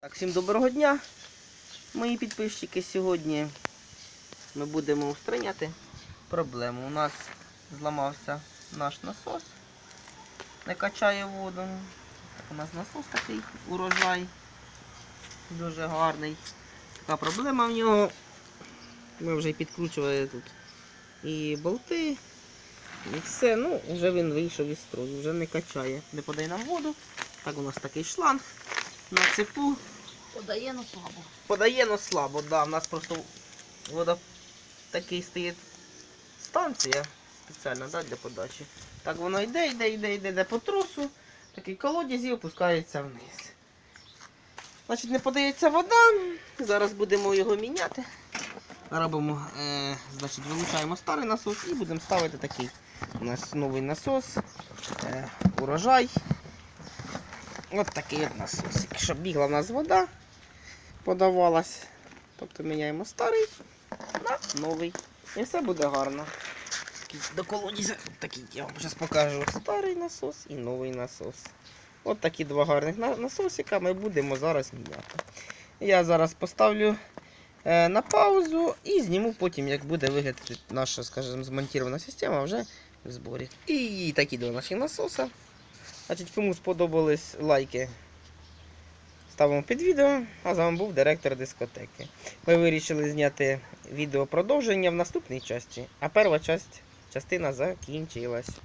Так, всім доброго дня, мої підписчики. Сьогодні ми будемо устраняти проблему. У нас зламався наш насос, не качає воду. Так, у нас насос такий урожай, дуже гарний. Така проблема в нього. Ми вже підкручували тут і болти, і все. Ну, вже він вийшов із строю, вже не качає, не подає нам воду. Так, у нас такий шланг на цепу. Подає на слабо. Подає, но слабо, да. У нас просто вода такий стоїть станція спеціальна да, для подачі. Так воно йде, йде, йде, йде, йде по тросу, такий колодязь і опускається вниз. Значить, не подається вода. Зараз будемо його міняти. Робимо, е, значить, вилучаємо старий насос і будемо ставити такий. У нас новий насос, е, урожай. От такий от насосик. Щоб бігла в нас вода подавалась. Тобто міняємо старий на новий. І все буде гарно. До колодязя такий я вам зараз покажу. Старий насос і новий насос. От такі два гарних на- насосика ми будемо зараз міняти. Я зараз поставлю е, на паузу і зніму потім, як буде виглядати наша, скажімо, змонтована система вже в зборі. І такі два наші насоса. Значить, кому сподобались лайки, ставимо під відео, а з вами був директор дискотеки. Ми вирішили зняти відео продовження в наступній часті, а перша частина закінчилась.